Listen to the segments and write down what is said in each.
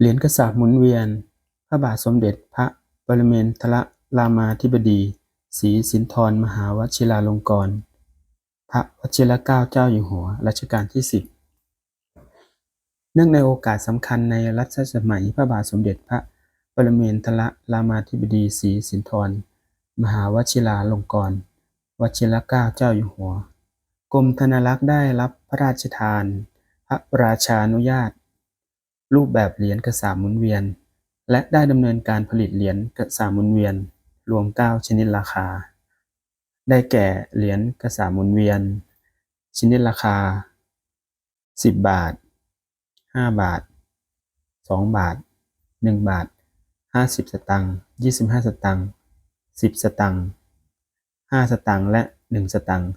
เหรียญกษาปณ์หมุนเวียน พระบาทสมเด็จพระปรเมนทรรามาธิบดีศรีสินธรมหาวชิราลงกรณ์พระวชิรเกล้าเจ้าอยู่หัวรัชกาลที่สิบเนื่องในโอกาสสำคัญในรัชสมัยพระบาทสมเด็จพระปรเมนทรรามาธิบดีศรีสินธรมหาวชิราลงกรณ์วชิรเกล้าเจ้าอยู่หัว กรมธนารักษ์ได้รับพระราชทาน พระราชานุญาต รูปแบบเหรียญกษาปณ์หมุนเวียน และได้ดำเนินการผลิตเหรียญกษาปณ์หมุนเวียน รวม 9 ชนิดราคา ได้แก่เหรียญกษาปณ์หมุนเวียน ชนิดราคา 10 บาท 5 บาท 2 บาท 1 บาท 50 สตางค์25 สตางค์10 สตางค์5สตางค์และ 1 สตางค์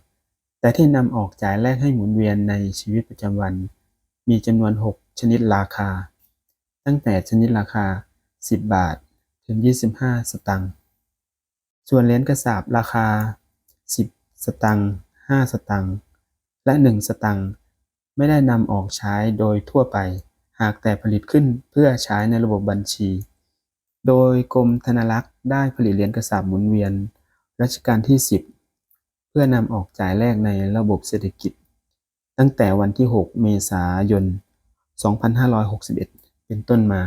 แต่ที่นำออกจ่ายแลกให้หมุนเวียนในชีวิตประจำวัน มีจำนวน 6 ชนิดราคา ตั้งแต่ชนิดราคา 10 บาท ถึง 25 สตางค์ ส่วนเหรียญกษาปณ์ราคา 10 สตางค์ 5 สตางค์ และ 1 สตางค์ ไม่ได้นำออกใช้โดยทั่วไป หากแต่ผลิตขึ้นเพื่อใช้ในระบบบัญชี โดยกรมธนารักษ์ได้ผลิตเหรียญกษาปณ์หมุนเวียนรัชกาลที่ 10 เพื่อนำออกจ่ายแลกในระบบเศรษฐกิจ ตั้งแต่วันที่ 6 เมษายน 2561 เป็นต้นมา